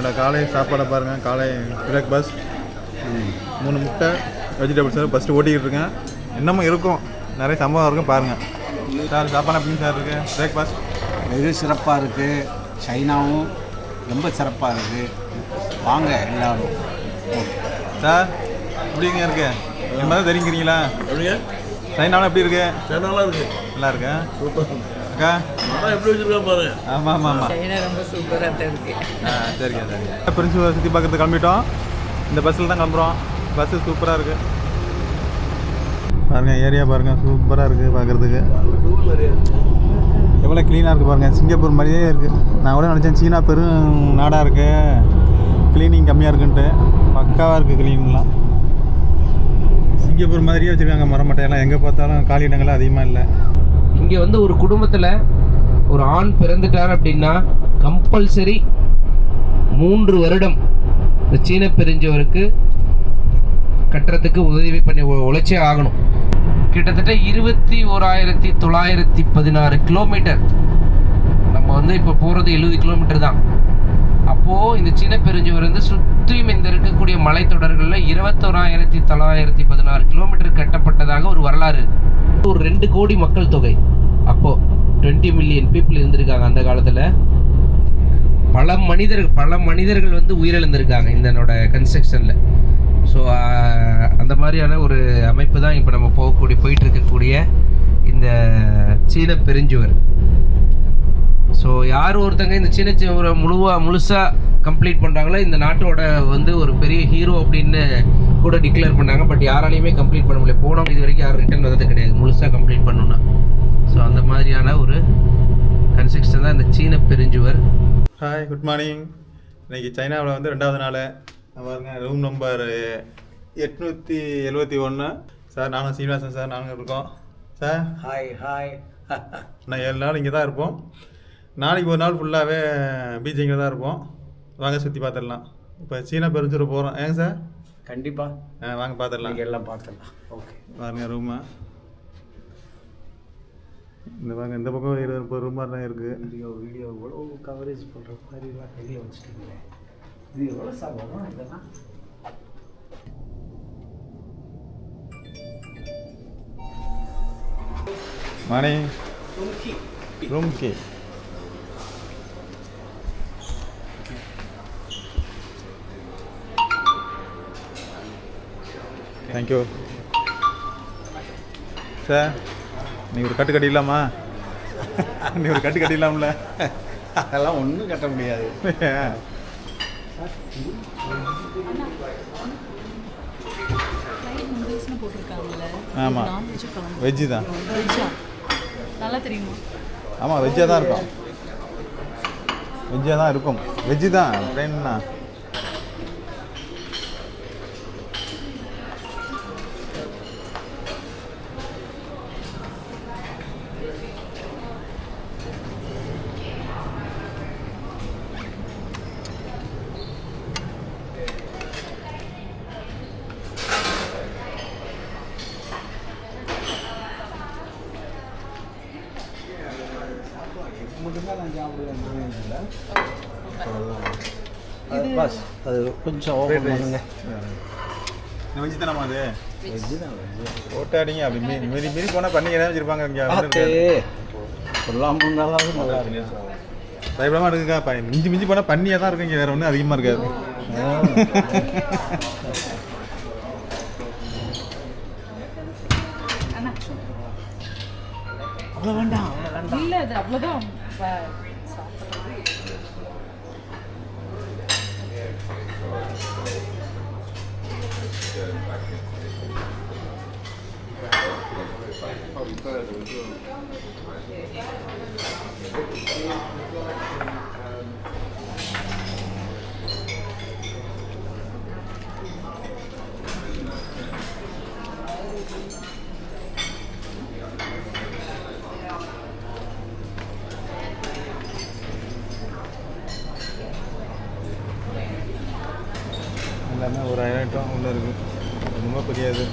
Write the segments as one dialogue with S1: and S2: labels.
S1: என்னோட காலை சாப்பாடை பாருங்கள் காலை பிரேக்ஃபாஸ்ட் மூணு முட்டை வெஜிடபிள்ஸ் ஃபஸ்ட்டு ஓட்டிக்கிட்டு இருக்கேன். இன்னமும் இருக்கும். நிறைய சம்பவம் இருக்கும் பாருங்கள் சார் சாப்பாடு எப்படிங்க சார் இருக்குது பிரேக்ஃபாஸ்ட்
S2: வெகு சிறப்பாக இருக்குது சைனாவும் ரொம்ப சிறப்பாக இருக்குது வாங்க எல்லாரும்.
S1: சார் எப்படிங்க இருக்கு? என் மாதிரி தெரியுங்கிறீங்களா
S3: எப்படிங்க
S1: சைனாவில் எப்படி இருக்கு?
S3: நல்லா இருக்கு.
S1: நல்லா இருக்கா?
S3: சூப்பர்.
S1: அக்கா
S3: எப்படி வச்சிருக்கா பாருங்க
S1: ஆமாம் ஆமாம் ஆமாம்
S4: சைனா ரொம்ப சூப்பராக தான் இருக்கு
S1: ஆ சரிங்க சரிங்க பிரின்சிபல் சுற்றி பார்க்கறதுக்கு கிளம்பிட்டோம். இந்த பஸ்ஸில் தான் கிளம்புறோம். பஸ்ஸு சூப்பராக இருக்குது பாருங்கள் ஏரியா பாருங்கள் சூப்பராக இருக்குது பார்க்குறதுக்கு. எவ்வளோ க்ளீனாக இருக்குது பாருங்கள் சிங்கப்பூர் மாதிரியே இருக்குது நான் கூட நினச்சேன் சீனா பெரும் நாடாக இருக்குது க்ளீனிங் கம்மியாக இருக்குன்ட்டு. பக்காவாக இருக்குது க்ளீன்லாம் சிங்கப்பூர் மாதிரியே வச்சுருக்காங்க மரமட்டையெல்லாம். எங்கே பார்த்தாலும் காலி இடங்கள்லாம் அதிகமாக இல்லை.
S5: இங்கே வந்து ஒரு குடும்பத்தில் ஒரு ஆண் பிறந்துட்டார் அப்படின்னா கம்பல்சரி மூன்று வருடம் இந்த சீன பெருஞ்சவருக்கு கட்டுறதுக்கு உதவி பண்ணி உழைச்சே ஆகணும். கிட்டத்தட்ட இருபத்தி ஓராயிரத்தி தொள்ளாயிரத்தி பதினாறு கிலோமீட்டர் நம்ம வந்து இப்போ போகிறது எழுபது கிலோமீட்டர் தான். அப்போது இந்த சீன பெருஞ்சுவர் வந்து சுற்றியும் இந்த இருக்கக்கூடிய மலைத்தொடர்களில் இருபத்தோராயிரத்தி தொள்ளாயிரத்தி பதினாறு கிலோமீட்டர் கட்டப்பட்டதாக ஒரு வரலாறு இருக்குது ஒரு ரெண்டு கோடி மக்கள் தொகை. அப்போ 20 மில்லியன் பீப்புள் இருந்திருக்காங்க அந்த காலத்தில். பல மனிதர்கள் பல மனிதர்கள் வந்து உயிரிழந்திருக்காங்க இதனோட கன்ஸ்ட்ரக்ஷனில் ஸோ அந்த மாதிரியான ஒரு அமைப்பு தான் இப்போ நம்ம போகக்கூடிய போயிட்டு இருக்கக்கூடிய இந்த சீன பெருஞ்சுவர். ஸோ யார் ஒருத்தங்க இந்த சீன சுவரை முழுவா முழுசாக கம்ப்ளீட் பண்ணுறாங்களோ இந்த நாட்டோட வந்து ஒரு பெரிய ஹீரோ அப்படின்னு கூட டிக்ளேர் பண்ணாங்க பட் யாராலையுமே கம்ப்ளீட் பண்ண முடியல. போனவங்க இது வரைக்கும் யாரும் ரிட்டர்ன் வந்தது கிடையாது. முழுசாக கம்ப்ளீட் பண்ணணும்னா. ஸோ அந்த மாதிரியான ஒரு கன்ஸ்ட்ரக்ஷன் தான் இந்த சீன பெருஞ்சுவர்.
S1: ஹாய் குட் மார்னிங் இன்னைக்கு சைனாவில் வந்து ரெண்டாவது நாள். பாருங்க ரூம் நம்பர் எட்நூற்றி எழுபத்தி ஒன்று சார் நானும் சீனிவாசன் சார் நானும் இருக்கோம். சார்?
S2: ஹாய் ஹாய்
S1: நான் ஏழு நாள் இங்கே தான் இருப்போம். நாளைக்கு ஒரு நாள் ஃபுல்லாகவே பீச் இங்கே தான் இருப்போம். வாங்க சுற்றி பார்த்துடலாம். இப்போ சீனா பெருஞ்சுரு போகிறோம் ஏங்க சார்?
S2: கண்டிப்பாக
S1: வாங்க பார்த்துடலாம்
S2: எல்லாம் பார்த்துடலாம் ஓகே
S1: பாருங்க ரூமு இந்த பாருங்க இந்த பக்கம் இருபது முப்பது தான் இருக்குது
S2: வீடியோ வீடியோ இவ்வளோ கவரேஜ் பண்ணுற மாதிரிலாம் கையில் வச்சுட்டீங்களே. இது எவ்வளோ வரும் இதெல்லாம்?
S1: மணி. ரூம் கே தேங்க்யூ சார் நீ ஒரு கட்டு கட்டிடலாமா நீ ஒரு கட்டு கட்டிடலாம்ல
S2: அதெல்லாம் ஒன்றும் கட்ட முடியாது.
S4: நூடுல்ஸ்னு போட்டிருக்காங்கல்ல
S1: ஆமா.
S4: நான்வெஜ் கலந்து
S1: வெஜ்ஜு தான்.
S4: நல்லா தெரியுமா?
S1: ஆமாம் வெஜ்ஜாக தான் இருக்கும். வெஜ்ஜாக தான் இருக்கும். வெஜ்ஜு தான். ட்ரெயின்னா
S2: மட்டும்தான் நான் சாப்பிடுவேன் அது பஸ். அது கொஞ்சம் ஓப்பன் பண்ணுங்க.
S1: தானம்மா அது?
S2: தான்
S1: ஓட்டாடிங்க அப்படி மீறி மீறி மீறி போனால் பண்ணி என்ன வச்சுருப்பாங்க இங்கே.
S2: பார்த்தே சொல்லாம இருந்தாலும் நல்லா இருக்கு
S1: பயப்படாமல் இருக்குக்கா ப மிஞ்சி மிஞ்சி போனால் பண்ணியாக தான் இருக்குங்க வேறு ஒன்றும் அதிகமாக இருக்காது.
S2: அவ்வளோ வேண்டாம். அவ்வளோ வேண்டாம்.
S4: இல்ல அது அவ்வளவுதான்
S1: எல்லாமே ஒரு ஐட்டம் உள்ளே இருக்குது ரொம்ப பெரியாது.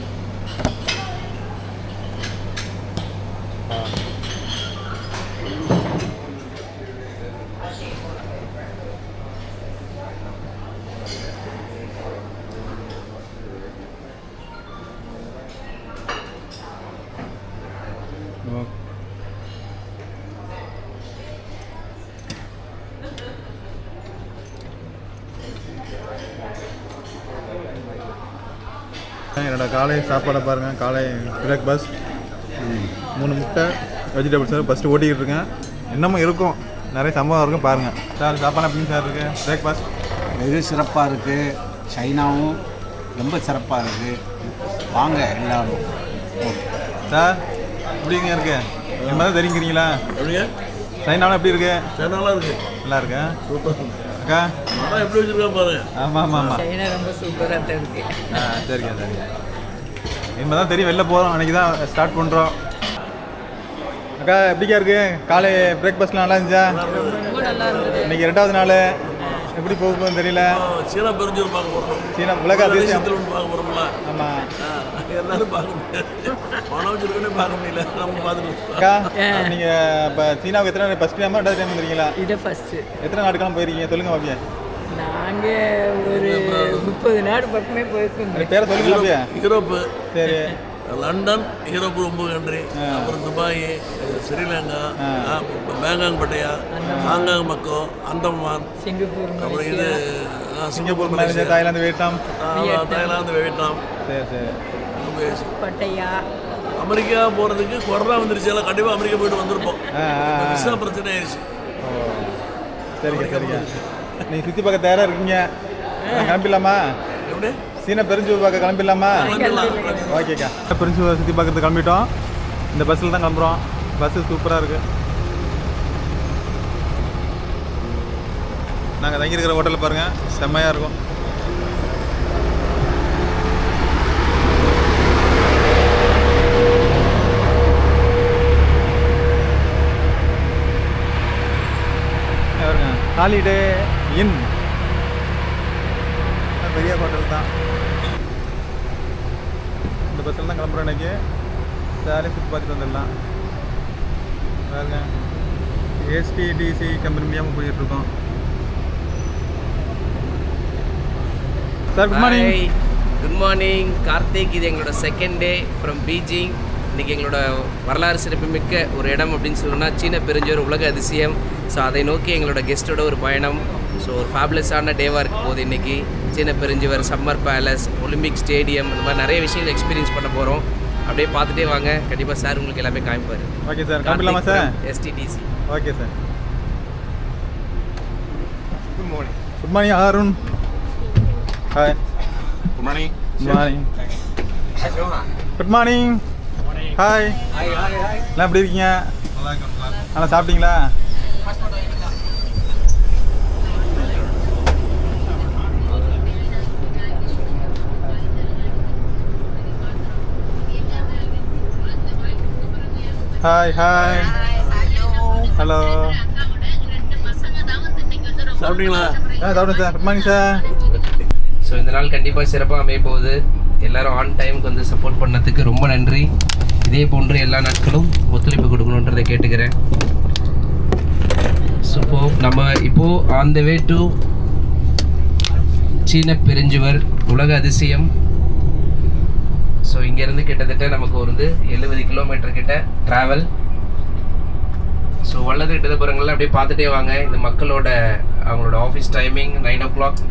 S1: என்னோட காலை சாப்பாடை பாருங்கள் காலை பிரேக்ஃபாஸ்ட் மூணு முட்டை வெஜிடபிள்ஸ் ஃபஸ்ட்டு ஓட்டிக்கிட்டு இருக்கேன். இன்னமும் இருக்கும். நிறைய சம்பவம் இருக்கும் பாருங்கள் சார் சாப்பாடு எப்படிங்க சார் இருக்குது பிரேக்ஃபாஸ்ட்
S2: வெகு சிறப்பாக இருக்குது சைனாவும் ரொம்ப சிறப்பாக இருக்குது வாங்க எல்லாரும். ஓகே
S1: சார் எப்படிங்க இருக்கு? என்ன தான் தெரியுங்கிறீங்களா
S3: எப்படிங்க
S1: சைனாவில் எப்படி இருக்கு?
S3: சரி நல்லா இருக்கு.
S1: நல்லா இருக்கா?
S3: சூப்பர்.
S1: அக்கா?
S3: படம் எப்படி வச்சிருக்கா பாருங்க
S1: ஆமாம் ஆமாம் ஆமாம்
S4: சைனா ரொம்ப சூப்பராக தான் இருக்கு
S1: ஆ சரிங்க சரிங்க இனிமே தான் தெரியும் வெளில போகிறோம் அன்றைக்கி தான் ஸ்டார்ட் பண்ணுறோம் அக்கா எப்படிக்கா இருக்கு? காலை பிரேக்ஃபாஸ்ட்லாம் நல்லா இருந்துச்சா?
S4: ரொம்ப நல்லா இருந்தது.
S1: இன்னைக்கு ரெண்டாவது நாள். எப்படி போக போகுதுன்னு தெரியல.
S3: சீனா பெருஞ்சூர் பார்க்க போகிறோம்
S1: சீனா உலக
S3: ஒன்று பார்க்க போகிறோம்ல
S1: ஆமாம்
S3: எல்லாரும் பார்க்க முடியாது பணம் வச்சிருக்கோன்னே பார்க்க முடியல நம்ம பார்த்துட்டு
S1: நீங்கள் இப்போ சீனாவுக்கு எத்தனை நாள் ஃபஸ்ட் டைமா ரெண்டாவது டைம் வந்துருக்கீங்களா?
S6: இதை ஃபஸ்ட்டு
S1: எத்தனை நாட்டுக்கெல்லாம் போயிருக்கீங்க? சொல்லுங்க பாப்பியா.
S6: நாங்கள் ஒரு முப்பது நாடு பக்கமே போயிருக்கோம்.
S1: பேரை சொல்லுங்க பாப்பியா.
S3: யூரோப்பு
S1: சரி.
S3: லண்டன் யூரோப் ரொம்ப கண்ட்ரி அப்புறம் Dubai Sri Lanka Bangkok Pattaya Hong Kong Macau Andaman.
S6: Singapore
S3: அப்புறம் இது
S1: Singapore Malaysia Thailand Vietnam.
S3: Thailand Vietnam.
S1: சரி சரி.
S3: போயாச்சு.
S6: பட்டையா?
S3: அமெரிக்கா போகிறதுக்கு கொரோனா வந்துருச்சு எல்லாம் கண்டிப்பாக அமெரிக்கா போயிட்டு வந்திருப்போம். விசா பிரச்சனை ஆயிடுச்சு.
S1: ஓ சரிங்க சரிங்க. நீங்கள் சுற்றி பார்க்க தயாராக இருக்கீங்க? நான் கிளம்பிடலாமா?
S3: எப்படி?
S1: சீனா பெருஞ்சு பார்க்க கிளம்பிடலாமா?
S3: கிளம்பிடலாம்.
S1: ஓகேக்கா. பெருஞ்சு சுற்றி பார்க்கறது கிளம்பிட்டோம். இந்த பஸ்ஸில் தான் கிளம்புறோம். பஸ்ஸு சூப்பராக இருக்குது நாங்கள் தங்கியிருக்கிற ஹோட்டலில் பாருங்கள் செம்மையாக இருக்கும் பாருங்க ஹாலிடே இன் பெரிய ஹோட்டல் தான். இந்த பஸ்ஸில் தான் கிளம்புறோம் அன்னைக்கு ஜாலியாக சுற்றி பார்த்துட்டு வந்துடலாம். பாருங்க. எஸ்டிடிசி கம்பெனி மூலியமாக போயிட்டுருக்கோம் sir good morning
S5: good morning Karthik இது எங்களோட செகண்ட் டே ஃப்ரம் பீஜிங் இன்றைக்கி எங்களோட வரலாறு சிறப்புமிக்க ஒரு இடம் அப்படின்னு சொல்லணும்னா சீன பெருஞ்சோர் உலக அதிசயம். ஸோ அதை நோக்கி எங்களோட கெஸ்ட்டோட ஒரு பயணம். ஸோ ஒரு ஃபேப்லெஸ்ஸான டேவாக இருக்க போகுது இன்றைக்கி சீன பெருஞ்சுவர் சம்மர் பேலஸ் ஒலிம்பிக் ஸ்டேடியம் இந்த மாதிரி நிறைய விஷயங்கள் எக்ஸ்பீரியன்ஸ் பண்ண போகிறோம் அப்படியே பார்த்துட்டே வாங்க. கண்டிப்பாக சார் உங்களுக்கு எல்லாமே காமிப்பார்.
S1: Okay sir கிளம்பிடலாமா sir
S5: STDC
S1: okay sir good morning good morning Arun hi
S3: good morning
S1: good morning good morning hi எல்லாம் எப்படி இருக்கீங்க? நல்லா சாப்பிட்டீங்களா? ஹாய் ஹாய் ஹலோ
S3: சாப்பிட்டீங்களா?
S1: ஆ சாப்பிட்டேன் sir. Good morning sir.
S5: So இந்த நாள் கண்டிப்பாக சிறப்பாக அமைய போகுது. எல்லாரும் ஆன் டைமுக்கு வந்து சப்போர்ட் பண்ணதுக்கு ரொம்ப நன்றி. இதே போன்று எல்லா நாட்களும் ஒத்துழைப்பு கொடுக்கணுன்றதை கேட்டுக்கிறேன். ஸோ நம்ம இப்போது ஆன் த வே டு சீன பெருஞ்சுவர் உலக அதிசயம். இங்கேருந்து கிட்டத்தட்ட நமக்கு ஒரு எழுபது கிலோமீட்டர் கிட்ட ட்ராவல் ஸோ வல்லது இடதுபுறங்கள்லாம் அப்படியே பார்த்துட்டே வாங்க. இந்த மக்களோட அவங்களோட office timing nine o'clock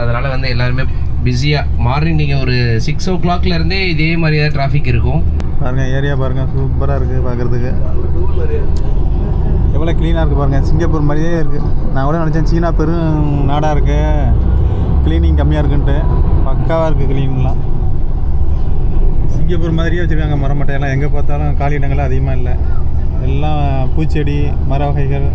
S5: அதனால் வந்து எல்லாருமே பிஸியாக மார்னிங் நீங்கள் ஒரு சிக்ஸ் ஓ இருந்தே இதே மாதிரி தான் டிராஃபிக் இருக்கும்.
S1: பாருங்கள் ஏரியா பாருங்கள் சூப்பராக இருக்குது பார்க்குறதுக்கு எவ்வளோ க்ளீனாக இருக்குது பாருங்கள் சிங்கப்பூர் மாதிரியே இருக்குது நான் கூட நினச்சேன் சீனா பெரும் நாடாக இருக்குது க்ளீனிங் கம்மியாக இருக்குன்ட்டு. பக்காவாக இருக்குது க்ளீன்லாம் சிங்கப்பூர் மாதிரியே வச்சுருக்காங்க மரமட்டையெல்லாம். எங்கே பார்த்தாலும் காலி இடங்கள்லாம் அதிகமாக இல்லை. எல்லாம் பூச்செடி மர வகைகள்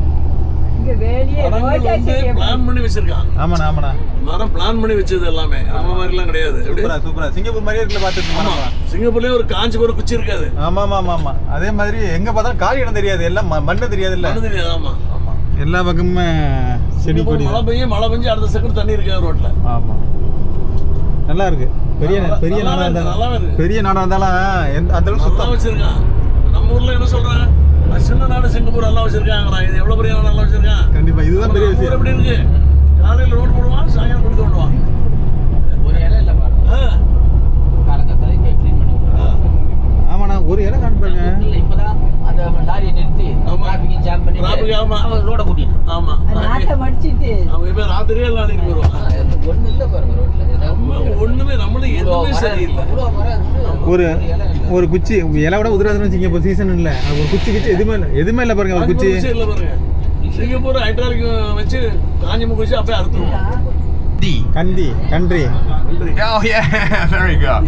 S3: பிளான் பண்ணி வச்சிருக்கான்
S1: ஆமாண்ணா ஆமாண்ணா.
S3: மரம் பிளான் பண்ணி வச்சது எல்லாமே. நம்ம மாதிரிலாம் கிடையாது.
S1: சூப்பரா சூப்பரா. சிங்கப்பூர் மாதிரியே இருக்குல்ல பார்த்துட்டு
S3: சிங்கப்பூர்லயே ஒரு காஞ்சி குச்சி இருக்காது.
S1: ஆமாம் ஆமாம் ஆமாம் ஆமாம் அதே மாதிரி எங்கே பார்த்தாலும் காலி இடம் தெரியாது. எல்லாம் ம- மண்ணு தெரியாது இல்லை
S3: தெரியாது ஆமா ஆமா.
S1: எல்லா பக்கமுமே செடி கொடி.
S3: மழை பெய்யும் மழை பெஞ்சு அடுத்த செகண்ட் தண்ணி இருக்காது ரோட்ல.
S1: ஆமாம் நல்லா இருக்கு. பெரிய பெரிய
S3: நல்லா
S1: நாடாக
S3: இருக்கு, நல்லா
S1: இருந்தாலும். பெரிய நாடாக இருந்தாலும் எந்த அந்த அளவுக்கு சுத்தம்.
S3: வச்சிருக்கான். நம்ம ஊர்ல என்ன சொல்றாங்க "அது சின்ன நாடு சிங்கப்பூர் நல்லா வச்சிருக்காங்கடா. இது எவ்வளவு பெரிய நாடு நல்லா வச்சிருக்கான்?
S1: கண்டிப்பாக இதுதான் பெரிய விஷயம்.
S3: எப்படி இருக்கு? காலையில ரோடு போடுவான் சாயங்காலம் குடிக்க விடுவான்
S5: ஒரு இடம் இல்லை
S1: ஆமாண்ணா ஒரு இடம் காண்பாங்க
S5: இப்போதான் அந்த லாரியை நிறுத்தி
S3: ஆமா.
S5: டிராஃபிக் ஜாம் பண்ணி
S3: Traffic ஆமா.
S5: ரோட கூட்டிட்டு
S3: ஆமா.
S6: நாட்டை மடிச்சிட்டு.
S3: அவங்க இப்ப ராத்திரியே எல்லாம்
S1: ஒரு ஒரு குச்சி இலை விட உதிராதுன்னு வச்சுங்க இப்போ சீசன் இல்லை ஒரு குச்சி கிச்சி எதுவுமே இல்லை எதுவுமே இல்லை பாருங்க ஒரு குச்சி
S3: சிங்கப்பூர் ஹைட்ராலிக் வச்சு காஞ்சி முக்கு வச்சு அப்படியே அறுத்துருவோம்
S1: கண்டி கன்றி
S7: Oh yeah, very good.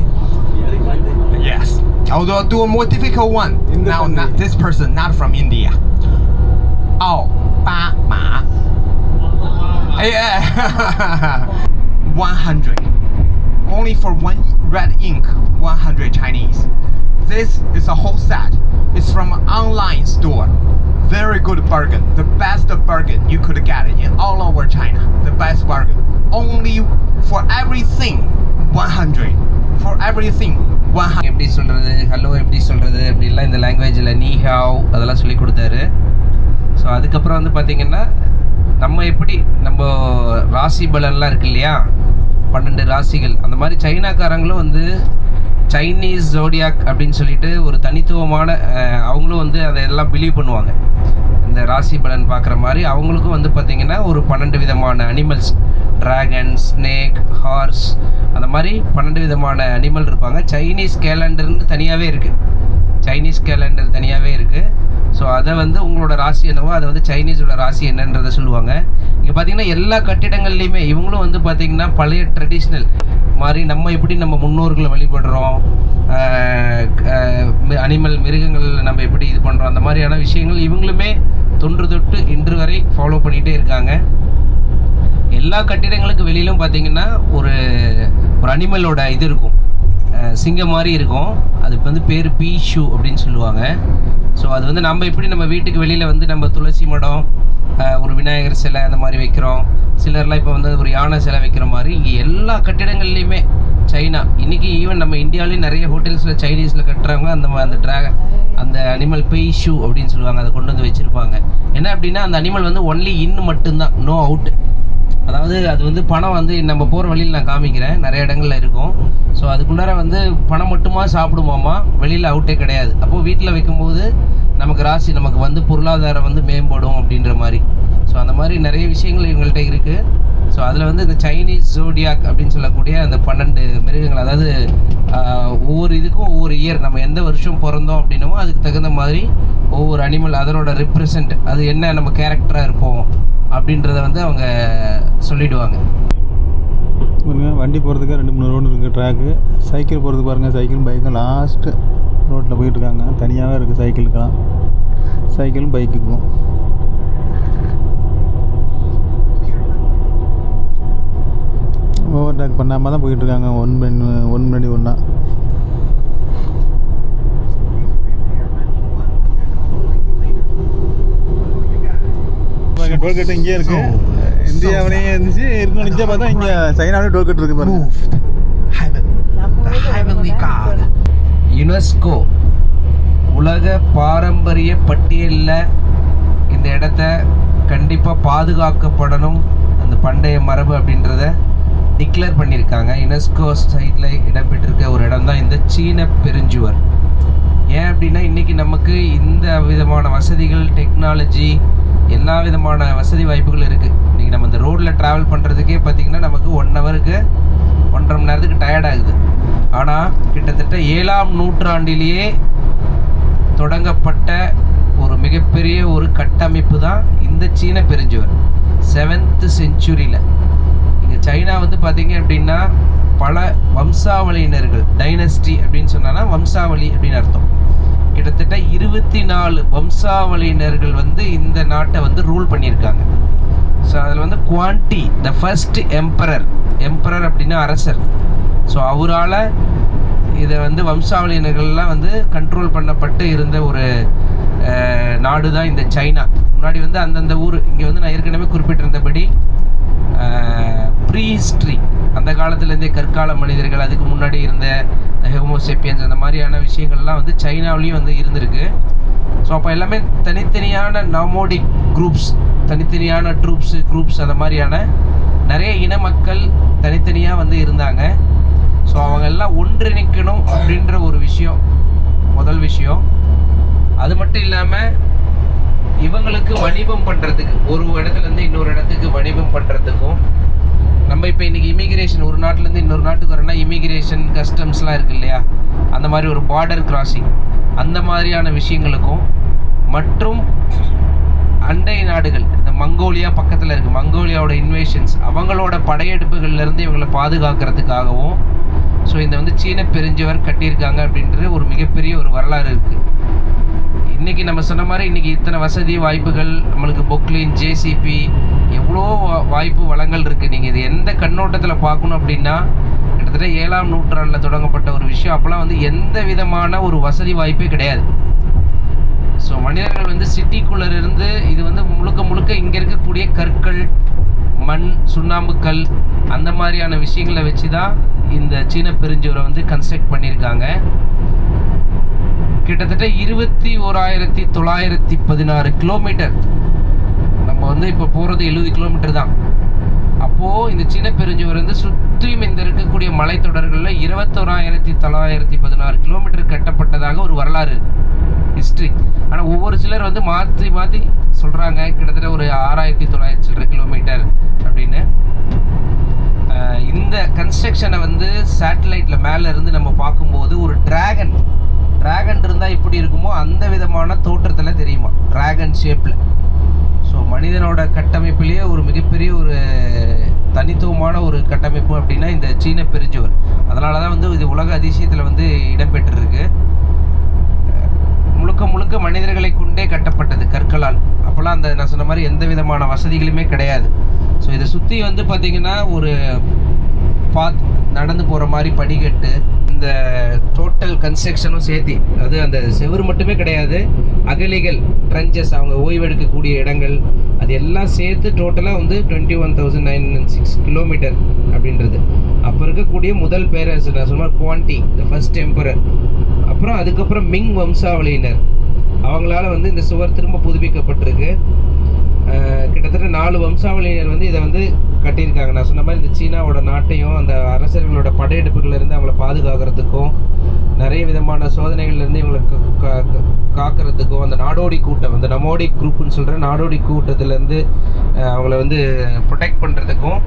S7: Yes. Although do a more difficult one. Now, not this person, not from India. Oh, ba ma. Yeah. 100. Only for one red ink, 100 Chinese. This is a whole set. It's from an online store. Very good bargain. The best bargain you could get in all over China. The best bargain. Only for everything 100. For everything
S5: எப்படி சொல்கிறது hello எப்படி சொல்கிறது அப்படிலாம் இந்த லாங்குவேஜில் நீஹாவ் அதெல்லாம் சொல்லி கொடுத்தாரு ஸோ அதுக்கப்புறம் வந்து பார்த்திங்கன்னா நம்ம எப்படி நம்ம ராசி பலன்லாம் இருக்கு இல்லையா பன்னெண்டு ராசிகள். அந்த மாதிரி சைனாக்காரங்களும் வந்து சைனீஸ் ஜோடியாக் அப்படின்னு சொல்லிட்டு ஒரு தனித்துவமான அவங்களும் வந்து அதையெல்லாம் பிலீவ் பண்ணுவாங்க. இந்த ராசி பலன் பார்க்குற மாதிரி அவங்களுக்கும் வந்து பார்த்திங்கன்னா ஒரு பன்னெண்டு விதமான அனிமல்ஸ் ட்ராகன் ஸ்னேக் ஹார்ஸ் அந்த மாதிரி பன்னெண்டு விதமான அனிமல் இருப்பாங்க. சைனீஸ் கேலண்டர்னு தனியாகவே இருக்குது சைனீஸ் கேலண்டர் தனியாகவே இருக்குது ஸோ அதை வந்து உங்களோட ராசி என்னவோ அதை வந்து சைனீஸோட ராசி என்னன்றதை சொல்லுவாங்க. இங்கே பார்த்தீங்கன்னா எல்லா கட்டிடங்கள்லையுமே இவங்களும் வந்து பார்த்திங்கன்னா பழைய ட்ரெடிஷ்னல் மாதிரி நம்ம எப்படி நம்ம முன்னோர்களை வழிபடுறோம் அனிமல் மிருகங்கள் நம்ம எப்படி இது பண்ணுறோம் அந்த மாதிரியான விஷயங்கள் இவங்களுமே தொன்று தொட்டு இன்று வரை ஃபாலோ பண்ணிகிட்டே இருக்காங்க. எல்லா கட்டிடங்களுக்கு வெளியிலும் பார்த்தீங்கன்னா ஒரு ஒரு அனிமலோட இது இருக்கும். சிங்கம் மாதிரி இருக்கும். அதுக்கு வந்து பேர் பீஷு அப்படின்னு சொல்லுவாங்க. ஸோ அது வந்து நம்ம எப்படி நம்ம வீட்டுக்கு வெளியில் வந்து நம்ம துளசி மடம் ஒரு விநாயகர் சிலை அந்த மாதிரி வைக்கிறோம். சிலர்லாம் இப்போ வந்து ஒரு யானை சிலை வைக்கிற மாதிரி இங்கே எல்லா கட்டிடங்கள்லையுமே சைனா. இன்றைக்கி ஈவன் நம்ம இந்தியாவிலேயும் நிறைய ஹோட்டல்ஸில் சைனீஸில் கட்டுறவங்க அந்த அந்த ட்ராகன் அந்த அனிமல் பெய் ஷூ அப்படின்னு சொல்லுவாங்க அதை கொண்டு வந்து வச்சுருப்பாங்க. என்ன அப்படின்னா அந்த அனிமல் வந்து ஒன்லி இன் மட்டும்தான். நோ அவுட்டு அதாவது அது வந்து பணம் வந்து நம்ம போகிற வழியில் நான் காமிக்கிறேன். நிறைய இடங்களில் இருக்கும். ஸோ அதுக்குள்ளார வந்து பணம் மட்டுமா சாப்பிடுமாமா வெளியில் அவுட்டே கிடையாது. அப்போது வீட்டில் வைக்கும்போது நமக்கு ராசி நமக்கு வந்து பொருளாதாரம் வந்து மேம்படும் அப்படின்ற மாதிரி. ஸோ அந்த மாதிரி நிறைய விஷயங்கள் இவங்கள்ட்ட இருக்குது ஸோ அதில் வந்து இந்த சைனீஸ் ஜோடியாக் அப்படின்னு சொல்லக்கூடிய அந்த பன்னெண்டு மிருகங்கள் அதாவது ஒவ்வொரு இதுக்கும் ஒவ்வொரு இயர் நம்ம எந்த வருஷம் பிறந்தோம் அப்படின்னமோ அதுக்கு தகுந்த மாதிரி ஒவ்வொரு அனிமல் அதனோட ரிப்ரசன்ட் அது என்ன நம்ம கேரக்டராக இருப்போம். அப்படின்றத வந்து அவங்க சொல்லிடுவாங்க.
S1: பாருங்க வண்டி போகிறதுக்கு ரெண்டு மூணு ரோடு இருக்குது ட்ராக்கு சைக்கிள் போகிறதுக்கு பாருங்கள் சைக்கிள் பைக்கும் லாஸ்ட்டு ரோட்டில் போயிட்டுருக்காங்க. தனியாகவே இருக்குது சைக்கிளுக்கெல்லாம் சைக்கிளும் பைக்குக்கும் ஓவர் டேக் பண்ணாமல் தான் போயிட்டுருக்காங்க. ஒன் பென் ஒன் முன்னாடி ஒன்றா டோல்கேட் இங்கேயே இருக்கு. இந்தியாவிலேயே இருந்துச்சு. இருக்கணும் நிச்சயம் பார்த்தா இங்கே சைனாவிலேயும் டோல்கேட் இருக்கு பாருங்க.
S5: யுனெஸ்கோ உலக பாரம்பரிய பட்டியலில் இந்த இடத்த கண்டிப்பாக பாதுகாக்கப்படணும். அந்த பண்டைய மரபு அப்படின்றத டிக்ளேர் பண்ணியிருக்காங்க. யுனெஸ்கோ சைட்டில் இடம்பெற்றிருக்க ஒரு இடம் தான் இந்த சீன பெருஞ்சுவர். ஏன் அப்படின்னா இன்றைக்கி நமக்கு இந்த விதமான வசதிகள் டெக்னாலஜி எல்லா விதமான வசதி வாய்ப்புகள் இருக்குது இன்றைக்கி நம்ம இந்த ரோட்டில் ட்ராவல் பண்ணுறதுக்கே பார்த்திங்கன்னா நமக்கு ஒன் ஹவருக்கு ஒன்றரை மணி நேரத்துக்கு டயர்ட் ஆகுது. ஆனால் கிட்டத்தட்ட ஏழாம் நூற்றாண்டிலேயே தொடங்கப்பட்ட ஒரு மிகப்பெரிய ஒரு கட்டமைப்பு தான் இந்த சீன பெருஞ்சுவர். செவன்த் செஞ்சுரியில் இங்கே சைனா வந்து பார்த்திங்க அப்படின்னா பல வம்சாவளியினர்கள் டைனஸ்டி அப்படின்னு சொன்னால் வம்சாவளி அப்படின்னு அர்த்தம். கிட்டத்தட்ட இருபத்தி நாலு வம்சாவளியினர்கள் வந்து இந்த நாட்டை வந்து ரூல் பண்ணியிருக்காங்க. ஸோ அதில் வந்து குவான்டி த ஃபர்ஸ்ட் எம்பரர் எம்பரர் அப்படின்னா அரசர். ஸோ அவரால் இதை வந்து வம்சாவளியினர்கள்லாம் வந்து கண்ட்ரோல் பண்ணப்பட்டு இருந்த ஒரு நாடு தான் இந்த சைனா. முன்னாடி வந்து அந்தந்த ஊர் இங்கே வந்து நான் ஏற்கனவே குறிப்பிட்டிருந்தபடி ப்ரீஹிஸ்ட்ரி அந்த காலத்துலேருந்தே கற்கால மனிதர்கள் அதுக்கு முன்னாடி இருந்த ஹெமோசேப்பியன்ஸ் அந்த மாதிரியான விஷயங்கள்லாம் வந்து சைனாவிலையும் வந்து இருந்திருக்கு. ஸோ அப்போ எல்லாமே தனித்தனியான நாமோடிக் குரூப்ஸ் தனித்தனியான ட்ரூப்ஸு குரூப்ஸ் அந்த மாதிரியான நிறைய இன மக்கள் தனித்தனியாக வந்து இருந்தாங்க. ஸோ அவங்க எல்லாம் ஒன்றிணைக்கணும் அப்படின்ற ஒரு விஷயம் முதல் விஷயம். அது மட்டும் இல்லாமல் இவங்களுக்கு வணிபம் பண்ணுறதுக்கு ஒரு இடத்துலேருந்து இன்னொரு இடத்துக்கு வணிபம் பண்ணுறதுக்கும் நம்ம இப்போ இன்றைக்கி இமிகிரேஷன் ஒரு நாட்டிலேருந்து இன்னொரு நாட்டுக்கு வரோன்னா இமிகிரேஷன் கஸ்டம்ஸ்லாம் இருக்குது இல்லையா? அந்த மாதிரி ஒரு பார்டர் கிராசிங் அந்த மாதிரியான விஷயங்களுக்கும் மற்றும் அண்டை நாடுகள் இந்த மங்கோலியா பக்கத்தில் இருக்குது மங்கோலியாவோட இன்வேஷன்ஸ் அவங்களோட படையெடுப்புகள்லேருந்து இவங்களை பாதுகாக்கிறதுக்காகவும் ஸோ இந்த வந்து சீன பெருஞ்சவர் கட்டியிருக்காங்க அப்படின்றது ஒரு மிகப்பெரிய ஒரு வரலாறு இருக்குது இன்றைக்கி நம்ம சொன்ன மாதிரி இன்றைக்கி இத்தனை வசதி வாய்ப்புகள் நம்மளுக்கு பொக்லின் ஜேசிபி எவ்வளோ வா- வாய்ப்பு வளங்கள் இருக்குது நீங்கள் இது எந்த கண்ணோட்டத்தில் பார்க்கணும் அப்படின்னா கிட்டத்தட்ட ஏழாம் நூற்றாண்டில் தொடங்கப்பட்ட ஒரு விஷயம். அப்போலாம் வந்து எந்த விதமான ஒரு வசதி வாய்ப்பே கிடையாது. ஸோ மனிதர்கள் வந்து சிட்டிக்குள்ளே இருந்து இது வந்து முழுக்க முழுக்க இங்கே இருக்கக்கூடிய கற்கள் மண் சுண்ணாம்புக்கல் அந்த மாதிரியான விஷயங்களை வச்சு தான் இந்த சீன பெருஞ்சுவரை வந்து கன்ஸ்ட்ரக்ட் பண்ணியிருக்காங்க. கிட்டத்தட்ட இருபத்தி ஓராயிரத்தி தொள்ளாயிரத்தி பதினாறு கிலோமீட்டர் நம்ம வந்து இப்போ போகிறது எழுபது கிலோமீட்டர் தான். அப்போது இந்த சின்ன பெருஞ்சுவர் வந்து சுற்றியும் இந்த இருக்கக்கூடிய மலைத்தொடர்களில் இருபத்தோராயிரத்தி தொள்ளாயிரத்தி பதினாறு கிலோமீட்டர் கட்டப்பட்டதாக ஒரு வரலாறு ஹிஸ்ட்ரி ஆனால் ஒவ்வொரு சிலர் வந்து மாற்றி மாற்றி சொல்கிறாங்க கிட்டத்தட்ட ஒரு ஆறாயிரத்தி தொள்ளாயிரத்தி சில்லற கிலோமீட்டர் அப்படின்னு. இந்த கன்ஸ்ட்ரக்ஷனை வந்து சேட்டலைட்டில் மேலே இருந்து நம்ம பார்க்கும்போது ஒரு டிராகன் டிராகன் இருந்தால் எப்படி இருக்குமோ அந்த விதமான தோற்றத்தில் தெரியுமா? டிராகன் ஷேப்பில் ஸோ மனிதனோட கட்டமைப்பிலேயே ஒரு மிகப்பெரிய ஒரு தனித்துவமான ஒரு கட்டமைப்பு அப்படின்னா இந்த சீன பெருஞ்சுவர் அதனால தான் வந்து இது உலக அதிசயத்தில் வந்து இடம்பெற்றிருக்கு. முழுக்க முழுக்க மனிதர்களை கொண்டே கட்டப்பட்டது கற்களால். அப்போல்லாம் அந்த நான் சொன்ன மாதிரி எந்த விதமான வசதிகளுமே கிடையாது. ஸோ இதை சுற்றி வந்து பார்த்திங்கன்னா ஒரு பாத் நடந்து போகிற மாதிரி படிக்கட்டு அந்த டோட்டல் கன்ஸ்ட்ரக்ஷனும் சேர்த்தி அது அந்த செவுரு மட்டுமே கிடையாது அகலிகள் ட்ரெஞ்சஸ் அவங்க ஓய்வெடுக்கக்கூடிய இடங்கள் அது எல்லாம் சேர்த்து டோட்டலாக வந்து twenty one thousand nine six kilometre அப்படின்றது. அப்போ இருக்கக்கூடிய முதல் பேரரசு நான் சொன்ன குவான்டி த ஃபர்ஸ்ட் டெம்பரர் அப்புறம் அதுக்கப்புறம் மிங் வம்சாவளியினர். அவங்களால வந்து இந்த சுவர் திரும்ப புதுப்பிக்கப்பட்டிருக்கு. கிட்டத்தட்ட நாலு வம்சாவளியினர் வந்து இதை வந்து கட்டியிருக்காங்க. நான் சொன்ன மாதிரி இந்த சீனாவோட நாட்டையும் அந்த அரசர்களோட படையெடுப்புகளிலிருந்து அவங்கள பாதுகாக்கிறதுக்கும் நிறைய விதமான சோதனைகள்லேருந்து இவங்களுக்கு கா- காக்கிறதுக்கும் அந்த நாடோடி கூட்டம் அந்த நமோடி குரூப்னு சொல்கிற நாடோடி கூட்டத்துலேருந்து அவங்கள வந்து ப்ரொடெக்ட் பண்ணுறதுக்கும்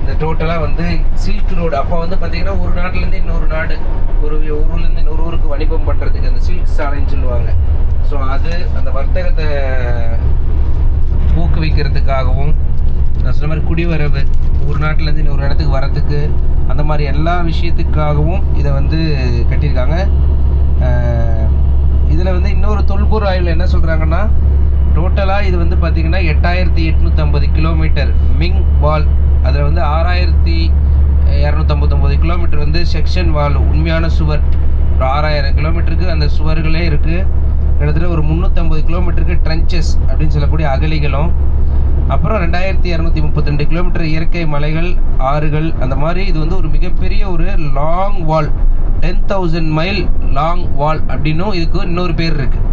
S5: இந்த டோட்டலாக வந்து சில்க் ரோடு அப்போ வந்து பார்த்திங்கன்னா ஒரு நாட்டிலேருந்து இன்னொரு நாடு ஒரு ஊர்லேருந்து இன்னொரு ஊருக்கு வணிபம் பண்ணுறதுக்கு அந்த சில்க் சாலைன்னு சொல்லுவாங்க. ஸோ அது அந்த வர்த்தகத்தை ஊக்குவிக்கிறதுக்காகவும் நான் சொன்ன மாதிரி குடிவரவு ஒரு நாட்டிலேருந்து இன்னொரு இடத்துக்கு வரத்துக்கு அந்த மாதிரி எல்லா விஷயத்துக்காகவும் இதை வந்து கட்டியிருக்காங்க. இதில் வந்து இன்னொரு தொல்பூர் ஆய்வில் என்ன சொல்கிறாங்கன்னா டோட்டலாக இது வந்து பார்த்திங்கன்னா எட்டாயிரத்தி எட்நூற்றம்பது கிலோமீட்டர் மிங் வால் அதில் வந்து ஆறாயிரத்தி இரநூத்தம்பத்தொம்பது கிலோமீட்டர் வந்து செக்ஷன் வால் உண்மையான சுவர். ஒரு ஆறாயிரம் கிலோமீட்டருக்கு அந்த சுவர்களே இருக்குது கிட்டத்தட்ட ஒரு முந்நூற்றம்பது கிலோமீட்டருக்கு ட்ரென்ச்சஸ் அப்படின்னு சொல்லக்கூடிய அகலிகளும் அப்புறம் ரெண்டாயிரத்தி இரநூத்தி முப்பத்தி ரெண்டு கிலோமீட்டர் இயற்கை மலைகள் ஆறுகள் அந்த மாதிரி இது வந்து ஒரு மிகப்பெரிய ஒரு long wall ten thousand mile long wall அப்படின்னும் இதுக்கு இன்னொரு பேர் இருக்குது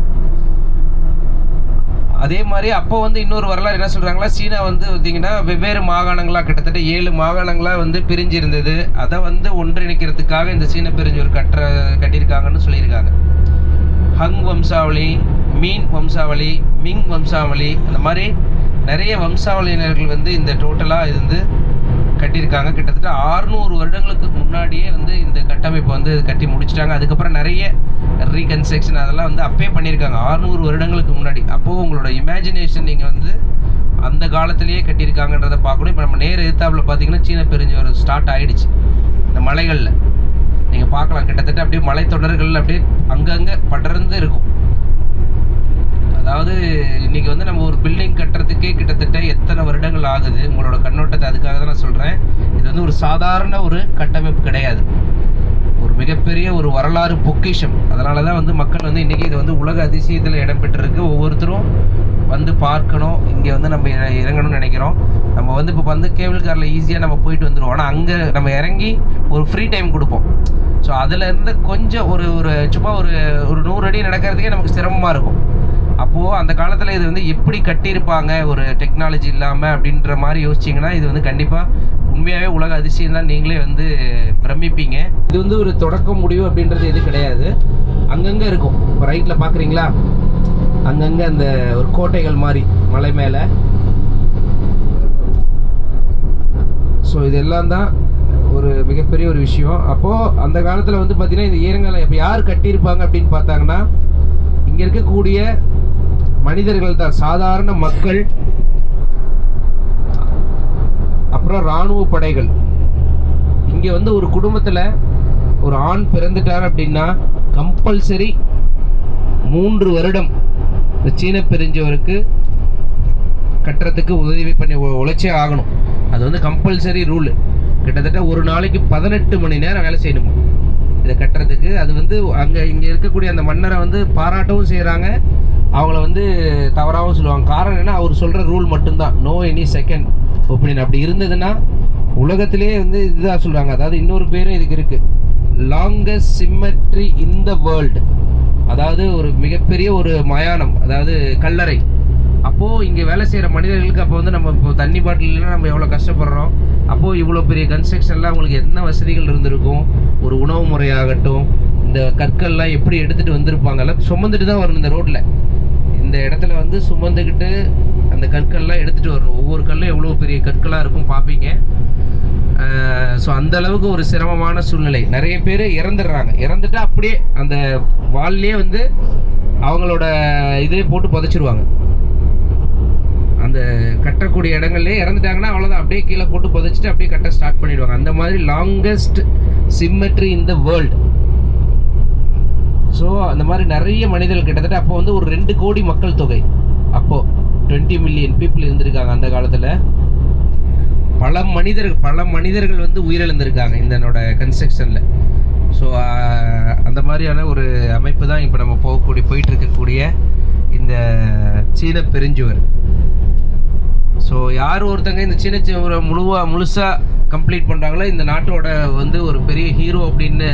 S5: அதே மாதிரி அப்போ வந்து இன்னொரு வரலாறு என்ன சொல்கிறாங்களா சீனா வந்து பார்த்தீங்கன்னா வெவ்வேறு மாகாணங்களாக கிட்டத்தட்ட ஏழு மாகாணங்களாக வந்து பிரிஞ்சு இருந்தது அதை வந்து ஒன்றிணைக்கிறதுக்காக இந்த சீன பெருஞ்சோர் கட்டுற கட்டியிருக்காங்கன்னு சொல்லியிருக்காங்க. ஹங் வம்சாவளி மீன் வம்சாவளி மிங் வம்சாவளி அந்த மாதிரி நிறைய வம்சாவளியினர்கள் வந்து இந்த டோட்டலாக இது வந்து கட்டியிருக்காங்க. கிட்டத்தட்ட 600 வருடங்களுக்கு முன்னாடியே வந்து இந்த கட்டமைப்பு வந்து கட்டி முடிச்சிட்டாங்க. அதுக்கப்புறம் நிறைய ரீகன்ஸ்ட்ரக்ஷன் அதெல்லாம் வந்து அப்பயே பண்ணியிருக்காங்க. 600 வருடங்களுக்கு முன்னாடி. அப்போது உங்களோட இமேஜினேஷன் நீங்கள் வந்து அந்த காலத்திலேயே கட்டியிருக்காங்கன்றதை பார்க்கணும். இப்போ நம்ம நேர் எதிர்த்தாப்புல பார்த்தீங்கன்னா சீன பெருஞ்சோர் ஸ்டார்ட் ஆகிடுச்சு இந்த மலைகளில். நீங்கள் பார்க்கலாம். கிட்டத்தட்ட அப்படியே மலைத்தொடர்கள் அப்படியே அங்கங்கே படர்ந்து இருக்கும். அதாவது இன்றைக்கி வந்து நம்ம ஒரு பில்டிங் கட்டுறதுக்கே கிட்டத்தட்ட எத்தனை வருடங்கள் ஆகுது? உங்களோட கண்ணோட்டத்தை அதுக்காக தான் நான் சொல்கிறேன் இது வந்து ஒரு சாதாரண ஒரு கட்டமைப்பு கிடையாது. ஒரு மிகப்பெரிய ஒரு வரலாறு பொக்கிஷம். அதனால தான் வந்து மக்கள் வந்து இன்றைக்கி இது வந்து உலக அதிசயத்தில் இடம்பெற்றிருக்கு ஒவ்வொருத்தரும் வந்து பார்க்கணும். இங்கே வந்து நம்ம இற- இறங்கணும்னு நினைக்கிறோம். நம்ம வந்து இப்போ வந்து கேபிள் காரில் ஈஸியாக நம்ம போயிட்டு வந்துடுவோம் ஆனால் அங்கே நம்ம இறங்கி ஒரு ஃப்ரீ டைம் கொடுப்போம். ஸோ அதில் இருந்து கொஞ்சம் ஒரு ஒரு சும்மா ஒரு ஒரு நூறு அடி நடக்கிறதுக்கே நமக்கு சிரமமாக இருக்கும். அப்போது அந்த காலத்தில் இது வந்து எப்படி கட்டியிருப்பாங்க? ஒரு டெக்னாலஜி இல்லாமல் அப்படின்ற மாதிரி யோசிச்சிங்கன்னா இது வந்து கண்டிப்பாக உண்மையாகவே உலக அதிசயம் தான் நீங்களே வந்து பிரமிப்பீங்க. இது வந்து ஒரு தொடக்கம் முடிவு அப்படின்றது எது கிடையாது. அங்கங்கே இருக்கும். ரைட்டில் பார்க்குறீங்களா அங்கங்கே அந்த ஒரு கோட்டைகள் மாதிரி மலை மேலே. ஸோ இதெல்லாம் தான் ஒரு மிகப்பெரிய ஒரு விஷயம். அப்போது அந்த காலத்தில் வந்து பார்த்திங்கன்னா இந்த ஈரங்களை இப்போ யார் கட்டியிருப்பாங்க அப்படின்னு பார்த்தாங்கன்னா இங்கே இருக்கக்கூடிய மனிதர்கள் தான் சாதாரண மக்கள். அப்புறம் இராணுவ படைகள். இங்கே வந்து ஒரு குடும்பத்தில் ஒரு ஆண் பிறந்துட்டார் அப்படின்னா கம்பல்சரி மூன்று வருடம் இந்த சீன பெருஞ்சவருக்கு கட்டுறதுக்கு உதவி பண்ணி உழைச்சே ஆகணும். அது வந்து கம்பல்சரி ரூல் கிட்டத்தட்ட ஒரு நாளைக்கு பதினெட்டு மணி நேரம் வேலை செய்யணுமா? இதை கட்டுறதுக்கு. அது வந்து அங்கே இங்கே இருக்கக்கூடிய அந்த மன்னரை வந்து பாராட்டவும் செய்கிறாங்க அவங்கள வந்து தவறாகவும் சொல்லுவாங்க. காரணம் என்ன அவர் சொல்கிற ரூல் மட்டும்தான். நோ எனி செகண்ட் ஒப்பீனியன் அப்படி இருந்ததுன்னா உலகத்திலே வந்து இதுதான் சொல்கிறாங்க அதாவது இன்னொரு பேரும் இதுக்கு இருக்குது லாங்கஸ்ட் சிம்மட்ரி இன் த வேர்ல்டு அதாவது ஒரு மிகப்பெரிய ஒரு மயானம் அதாவது கல்லறை. அப்போது இங்கே வேலை செய்கிற மனிதர்களுக்கு அப்போ வந்து நம்ம இப்போ தண்ணி பாட்டில் நம்ம எவ்வளோ கஷ்டப்படுறோம்? அப்போது இவ்வளோ பெரிய கன்ஸ்ட்ரக்ஷன்லாம் அவங்களுக்கு என்ன வசதிகள் இருந்திருக்கும்? ஒரு உணவு முறையாகட்டும் இந்த கற்கள்லாம் எப்படி எடுத்துகிட்டு வந்திருப்பாங்கல்ல சுமந்துட்டு தான் வரணும் இந்த ரோட்டில் இந்த இடத்துல வந்து சுமந்துக்கிட்டு அந்த கற்கள்லாம் எடுத்துகிட்டு வரணும். ஒவ்வொரு கல்லும் எவ்வளோ பெரிய கற்களாக இருக்கும் பார்ப்பீங்க ஸோ அந்த அளவுக்கு ஒரு சிரமமான சூழ்நிலை. நிறைய பேர் இறந்துடுறாங்க. இறந்துட்டா அப்படியே அந்த வால்லையே வந்து அவங்களோட இதே போட்டு புதைச்சிருவாங்க. அந்த கட்டக்கூடிய இடங்கள்லேயே இறந்துட்டாங்கன்னா அவ்வளோதான் அப்படியே கீழே போட்டு புதைச்சிட்டு அப்படியே கட்ட ஸ்டார்ட் பண்ணிடுவாங்க. அந்த மாதிரி longest symmetry in the world so அந்த மாதிரி நிறைய மனிதர்கள் கிட்டத்தட்ட அப்போ வந்து ஒரு ரெண்டு கோடி மக்கள் தொகை. அப்போது டுவெண்ட்டி மில்லியன் பீப்புள் இருந்திருக்காங்க அந்த காலத்தில். பல மனிதர்கள் பல மனிதர்கள் வந்து உயிரிழந்திருக்காங்க இந்தனோட கன்ஸ்ட்ரக்ஷனில் ஸோ அந்த மாதிரியான ஒரு அமைப்பு தான் இப்போ நம்ம போகக்கூடிய போயிட்டு இருக்கக்கூடிய இந்த சீன பெருஞ்சுவர். ஸோ யார் ஒருத்தங்க இந்த சீன முழுவா முழுசாக கம்ப்ளீட் பண்ணுறாங்களோ இந்த நாட்டோட வந்து ஒரு பெரிய ஹீரோ அப்படின்னு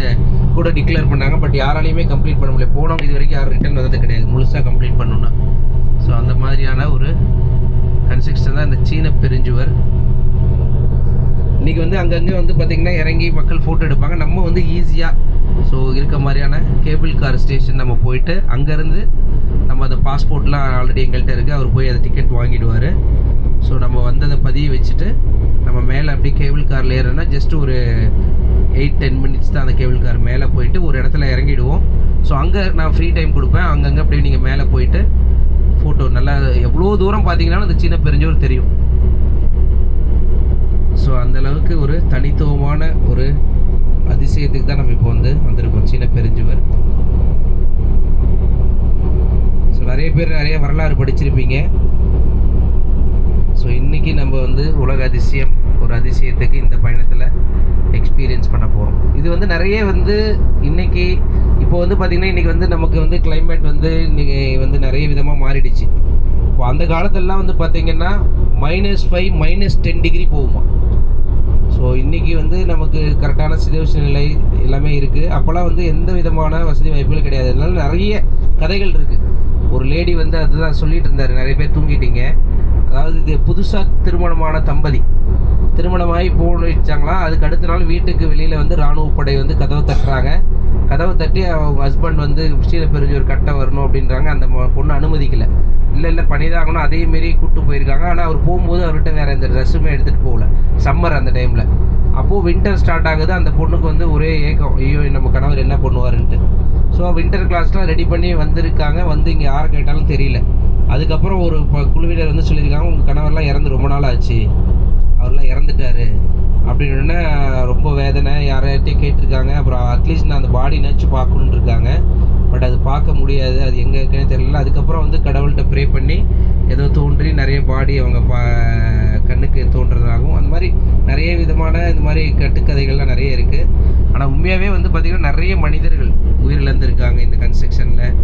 S5: கூட டிக்ளேர் பண்ணாங்க. பட் யாராலையுமே கம்ப்ளீட் பண்ண முடியல. போனவங்க இது வரைக்கும் யாரும் ரிட்டர்ன் வந்தது கிடையாது. முழுசாக கம்ப்ளீட் பண்ணணும்னா. ஸோ அந்த மாதிரியான ஒரு கன்ஸ்ட்ரக்ஷன் தான் இந்த சீன பெருஞ்சுவர். இன்றைக்கி வந்து அங்கங்கே வந்து பார்த்திங்கன்னா இறங்கி மக்கள் ஃபோட்டோ எடுப்பாங்க. நம்ம வந்து ஈஸியாக ஸோ இருக்க மாதிரியான கேபிள் கார் ஸ்டேஷன் நம்ம போயிட்டு அங்கேருந்து நம்ம அந்த பாஸ்போர்ட்லாம் ஆல்ரெடி எங்கள்கிட்ட இருக்குது அவர் போய் அதை டிக்கெட் வாங்கிடுவார். ஸோ நம்ம வந்ததை பதிய வச்சுட்டு நம்ம மேலே அப்படியே கேபிள் காரில் ஏறோன்னா ஜஸ்ட் ஒரு எயிட் டென் மினிட்ஸ் தான் அந்த கேபிள் கார் மேலே போயிட்டு ஒரு இடத்துல இறங்கிடுவோம். ஸோ அங்கே நான் ஃப்ரீ டைம் கொடுப்பேன். அங்கங்கே அப்படியே நீங்கள் மேலே போயிட்டு ஃபோட்டோ நல்லா எவ்வளோ தூரம் பார்த்தீங்கனாலும் அந்த சின்ன பெருஞ்சோர் தெரியும். ஸோ அந்த அளவுக்கு ஒரு தனித்துவமான ஒரு அதிசயத்துக்கு தான் நம்ம இப்போ வந்து வந்திருக்கோம். சீன பெருஞ்சுவர் ஸோ நிறைய பேர் நிறைய வரலாறு படிச்சிருப்பீங்க. ஸோ இன்றைக்கி நம்ம வந்து உலக அதிசயம் ஒரு அதிசயத்துக்கு இந்த பயணத்தில் எக்ஸ்பீரியன்ஸ் பண்ண போகிறோம் இது வந்து நிறைய வந்து இன்றைக்கி இப்போ வந்து பார்த்திங்கன்னா இன்றைக்கி வந்து நமக்கு வந்து கிளைமேட் வந்து இன்றைக்கி வந்து நிறைய விதமாக மாறிடுச்சு. இப்போ அந்த காலத்துலலாம் வந்து பார்த்திங்கன்னா minus five minus ten degree போகுமா? ஸோ இன்றைக்கி வந்து நமக்கு கரெக்டான சிதேஷ நிலை எல்லாமே இருக்குது அப்போல்லாம் வந்து எந்த விதமான வசதி வாய்ப்புகள் கிடையாது. அதனால நிறைய கதைகள் இருக்குது ஒரு லேடி வந்து அதுதான் சொல்லிகிட்டு இருந்தார். நிறைய பேர் தூங்கிட்டீங்க. அதாவது இது புதுசாக திருமணமான தம்பதி. திருமணமாகி போன் வச்சாங்களா? அதுக்கு அடுத்த நாள் வீட்டுக்கு வெளியில் வந்து இராணுவ படை வந்து கதவை தட்டுறாங்க. கதவை தட்டி அவங்க ஹஸ்பண்ட் வந்து ஸ்ரீல ஒரு கட்டை வரணும் அப்படின்றாங்க. அந்த ம- பொண்ணு அனுமதிக்கல. இல்லை இல்லை பண்ணிதாகணும். அதே மாரி கூப்பிட்டு போயிருக்காங்க. ஆனால் அவர் போகும்போது அவர்கிட்ட வேறு எந்த ட்ரெஸ்ஸுமே எடுத்துகிட்டு போகல. சம்மர் அந்த டைமில் அப்போது வின்டர் ஸ்டார்ட் ஆகுது. அந்த பொண்ணுக்கு வந்து ஒரே ஏக்கம். ஐயோ நம்ம கணவர் என்ன பண்ணுவாருன்ட்டு. ஸோ வின்டர் கிளாஸ்லாம் ரெடி பண்ணி வந்திருக்காங்க. வந்து இங்கே யார் கேட்டாலும் தெரியல. அதுக்கப்புறம் ஒரு ப- குழுவினர் வந்து சொல்லியிருக்காங்க உங்கள் கணவர்லாம் இறந்து ரொம்ப நாள் ஆச்சு அவர்லாம் இறந்துட்டாரு. அப்படின்னு உடனே ரொம்ப வேதனை யார்கிட்டயும் கேட்டிருக்காங்க. அப்புறம் அட்லீஸ்ட் நான் அந்த பாடினாச்சும் பார்க்கணுன்னு இருக்காங்க. பட் அது பார்க்க முடியாது. அது எங்கே இருக்குன்னு தெரியல. அதுக்கப்புறம் வந்து கடவுள்கிட்ட ப்ரே பண்ணி ஏதோ தோன்றி நிறைய பாடி அவங்க பா கண்ணுக்கு தோன்றதாகவும் அந்த மாதிரி நிறைய விதமான இந்த மாதிரி கட்டுக்கதைகள்லாம் நிறைய இருக்குது ஆனால் உண்மையாகவே வந்து பார்த்திங்கன்னா நிறைய மனிதர்கள் உயிரிழந்திருக்காங்க இந்த கன்ஸ்ட்ரக்ஷனில்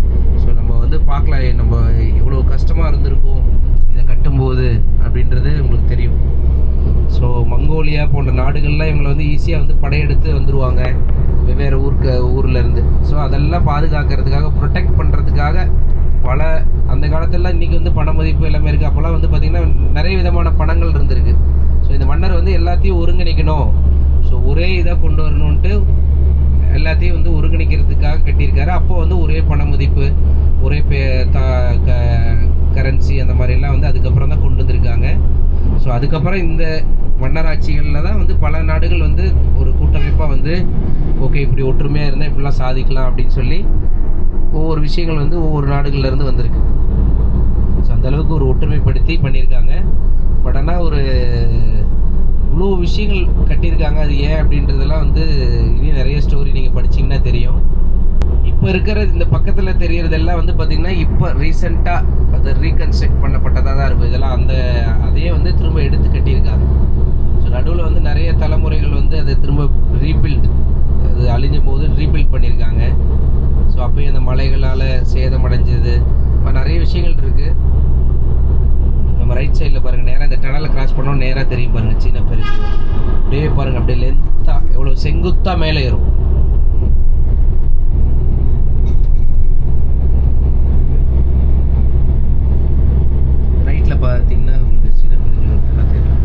S5: மங்கோலியா போன்ற நாடுகள்லாம் இவங்களை வந்து ஈஸியாக வந்து படையெடுத்து வந்துடுவாங்க வெவ்வேறு ஊருக்கு ஊர்லேருந்து ஸோ அதெல்லாம் பாதுகாக்கிறதுக்காக ப்ரொடெக்ட் பண்ணுறதுக்காக பல அந்த காலத்துலலாம் இன்றைக்கி வந்து பண மதிப்பு எல்லாமே இருக்குது அப்போல்லாம் வந்து பார்த்திங்கன்னா நிறைய விதமான பணங்கள் இருந்திருக்கு. ஸோ இந்த மன்னர் வந்து எல்லாத்தையும் ஒருங்கிணைக்கணும். ஸோ ஒரே இதாக கொண்டு வரணுன்ட்டு எல்லாத்தையும் வந்து ஒருங்கிணைக்கிறதுக்காக கட்டியிருக்காரு. அப்போ வந்து ஒரே பண மதிப்பு ஒரே பே த க கரன்சி அந்த மாதிரிலாம் வந்து அதுக்கப்புறம் தான் கொண்டு வந்திருக்காங்க. ஸோ அதுக்கப்புறம் இந்த மன்னராட்சிகளில் தான் வந்து பல நாடுகள் வந்து ஒரு கூட்டமைப்பாக வந்து ஓகே இப்படி ஒற்றுமையாக இருந்தால் இப்படிலாம் சாதிக்கலாம் அப்படின்னு சொல்லி ஒவ்வொரு விஷயங்கள் வந்து ஒவ்வொரு நாடுகள்லேருந்து வந்திருக்கு. ஸோ அந்தளவுக்கு ஒரு ஒற்றுமைப்படுத்தி பண்ணியிருக்காங்க. பட் ஆனால் ஒரு இவ்வளோ விஷயங்கள் கட்டியிருக்காங்க அது ஏன் அப்படின்றதெல்லாம் வந்து இனி நிறைய ஸ்டோரி நீங்கள் படிச்சீங்கன்னா தெரியும். இப்போ இருக்கிற இந்த பக்கத்தில் தெரியறதெல்லாம் வந்து பார்த்திங்கன்னா இப்போ ரீசெண்டாக அது ரீகன்ஸ்ட்ரக்ட் பண்ணப்பட்டதாக தான் இருக்கும். இதெல்லாம் அந்த அதையே வந்து திரும்ப எடுத்து கட்டியிருக்காங்க. ஸோ நடுவில் வந்து நிறைய தலைமுறைகள் வந்து அதை திரும்ப ரீபில்ட் அது அழிஞ்ச போது ரீபில்ட் பண்ணியிருக்காங்க. ஸோ அப்போயும் அந்த மலைகளால் சேதமடைஞ்சது. இப்போ நிறைய விஷயங்கள் இருக்குது நம்ம ரைட் சைடில் பாருங்கள் நேராக இந்த டனலை கிராஸ் பண்ணோம் நேராக தெரியும் பாருங்கள் சீன பெருசு அப்படியே பாருங்கள் அப்படியே லென்த்தாக எவ்வளோ செங்குத்தாக மேலே ஏறும் ரைட்டில் பார்த்தீங்கன்னா உங்களுக்கு பெருஞ்சு நல்லா தெரியும்.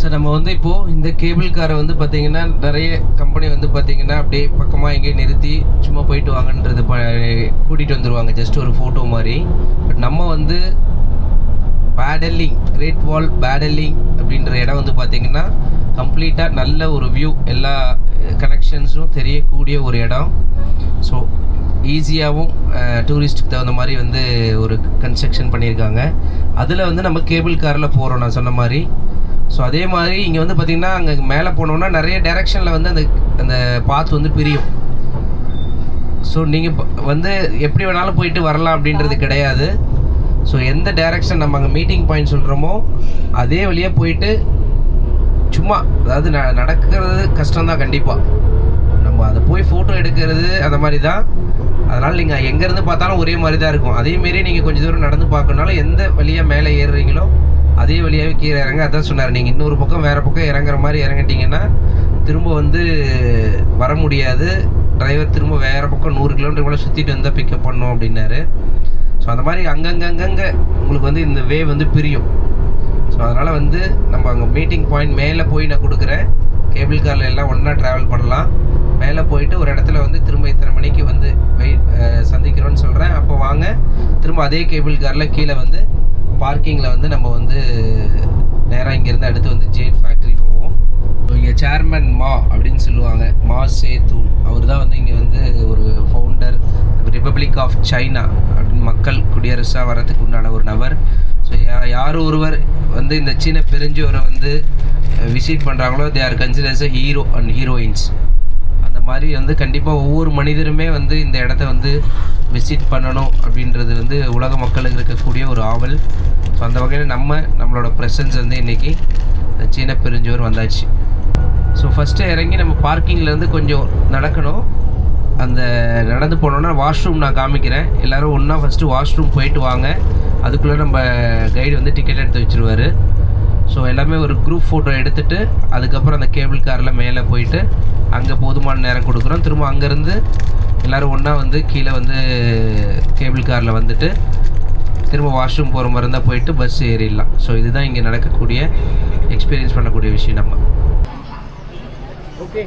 S5: சார் நம்ம வந்து இப்போது இந்த கேபிள் காரை வந்து பார்த்தீங்கன்னா நிறைய கம்பெனி வந்து பார்த்தீங்கன்னா அப்படியே பக்கமாக எங்கேயே நிறுத்தி சும்மா போயிட்டு வாங்கன்றது ப கூட்டிகிட்டு வந்துடுவாங்க ஜஸ்ட் ஒரு ஃபோட்டோ மாதிரி. பட் நம்ம வந்து பேடலிங் கிரேட் வால் பேடலிங் அப்படின்ற இடம் வந்து பார்த்தீங்கன்னா கம்ப்ளீட்டாக நல்ல ஒரு வியூ எல்லா கனெக்ஷன்ஸும் தெரியக்கூடிய ஒரு இடம். ஸோ ஈஸியாகவும் டூரிஸ்ட்டுக்கு தகுந்த மாதிரி வந்து ஒரு கன்ஸ்ட்ரக்ஷன் பண்ணியிருக்காங்க. அதில் வந்து நம்ம கேபிள் காரில் போகிறோம் நான் சொன்ன மாதிரி. ஸோ அதே மாதிரி இங்கே வந்து பார்த்திங்கன்னா அங்கே மேலே போனோம்னா நிறைய டைரெக்ஷனில் வந்து அந்த அந்த பாத் வந்து பிரியும். ஸோ நீங்கள் வந்து எப்படி வேணாலும் போயிட்டு வரலாம் அப்படின்றது கிடையாது. ஸோ எந்த டைரக்ஷன் நம்ம அங்கே மீட்டிங் பாயிண்ட் சொல்கிறோமோ அதே வழியாக போயிட்டு சும்மா அதாவது ந நடக்கிறது கஷ்டம்தான் கண்டிப்பாக நம்ம அதை போய் ஃபோட்டோ எடுக்கிறது அந்த மாதிரி தான் அதனால் நீங்கள் எங்கேருந்து பார்த்தாலும் ஒரே மாதிரி தான் இருக்கும் அதேமாரி நீங்கள் கொஞ்சம் தூரம் நடந்து பார்க்கணுனாலும் எந்த வழியாக மேலே ஏறுறீங்களோ அதே வழியாகவே கீழே இறங்க. அதான் சொன்னார் நீங்கள் இன்னொரு பக்கம் வேறு பக்கம் இறங்குற மாதிரி இறங்கிட்டீங்கன்னா திரும்ப வந்து வர முடியாது. டிரைவர் திரும்ப வேறு பக்கம் நூறு கிலோமீட்டர் மேலே சுற்றிட்டு வந்தால் பிக்கப் பண்ணோம் அப்படின்னாரு. ஸோ அந்த மாதிரி அங்கங்கங்கங்கே உங்களுக்கு வந்து இந்த வே வந்து பிரியும். ஸோ அதனால் வந்து நம்ம அங்கே மீட்டிங் பாயிண்ட் மேலே போய் நான் கொடுக்குறேன். கேபிள் காரில் எல்லாம் ஒன்றா ட்ராவல் பண்ணலாம். மேலே போயிட்டு ஒரு இடத்துல வந்து திரும்ப இத்தனை மணிக்கு வந்து வெயிட் சந்திக்கிறோன்னு சொல்கிறேன் அப்போ வாங்க. திரும்ப அதே கேபிள் காரில் கீழே வந்து பார்க்கிங்கில் வந்து நம்ம வந்து நேராக இங்கேருந்து அடுத்து வந்து ஜேட் ஃபேக்ட்ரி இங்கே சேர்மன் மா அப்படின்னு சொல்லுவாங்க மா சேதூன் அவர் தான் வந்து இங்கே வந்து ஒரு ஃபவுண்டர் ரிப்பப்ளிக் ஆஃப் சைனா அப்படின்னு மக்கள் குடியரசாக வரதுக்கு உண்டான ஒரு நபர். ஸோ யார் ஒருவர் வந்து இந்த சீன பெருஞ்சோரை வந்து விசிட் பண்ணுறாங்களோ they are considers a hero and heroines அந்த மாதிரி வந்து கண்டிப்பாக ஒவ்வொரு மனிதருமே வந்து இந்த இடத்த வந்து விசிட் பண்ணணும் அப்படின்றது வந்து உலக மக்களுக்கு இருக்கக்கூடிய ஒரு ஆவல். ஸோ அந்த வகையில் நம்ம நம்மளோட ப்ரெசன்ஸ் வந்து இன்றைக்கி சீன பெருஞ்சோர் வந்தாச்சு. ஸோ ஃபஸ்ட்டு இறங்கி நம்ம பார்க்கிங்லேருந்து கொஞ்சம் நடக்கணும். அந்த நடந்து போனோன்னா வாஷ்ரூம் நான் காமிக்கிறேன். எல்லோரும் ஒன்றா ஃபஸ்ட்டு வாஷ்ரூம் போயிட்டு வாங்க. அதுக்குள்ளே நம்ம கைடு வந்து டிக்கெட் எடுத்து வச்சுருவார். ஸோ எல்லாமே ஒரு குரூப் ஃபோட்டோ எடுத்துகிட்டு அதுக்கப்புறம் அந்த கேபிள் காரில் மேலே போயிட்டு அங்கே போதுமான நேரம் கொடுக்குறோம். திரும்ப அங்கேருந்து எல்லோரும் ஒன்றா வந்து கீழே வந்து கேபிள் காரில் வந்துட்டு திரும்ப வாஷ்ரூம் போகிற மாதிரி இருந்தால் போயிட்டு பஸ் ஏறிடலாம். ஸோ இதுதான் இங்கே நடக்கக்கூடிய எக்ஸ்பீரியன்ஸ் பண்ணக்கூடிய விஷயம் நம்ம. ஓகே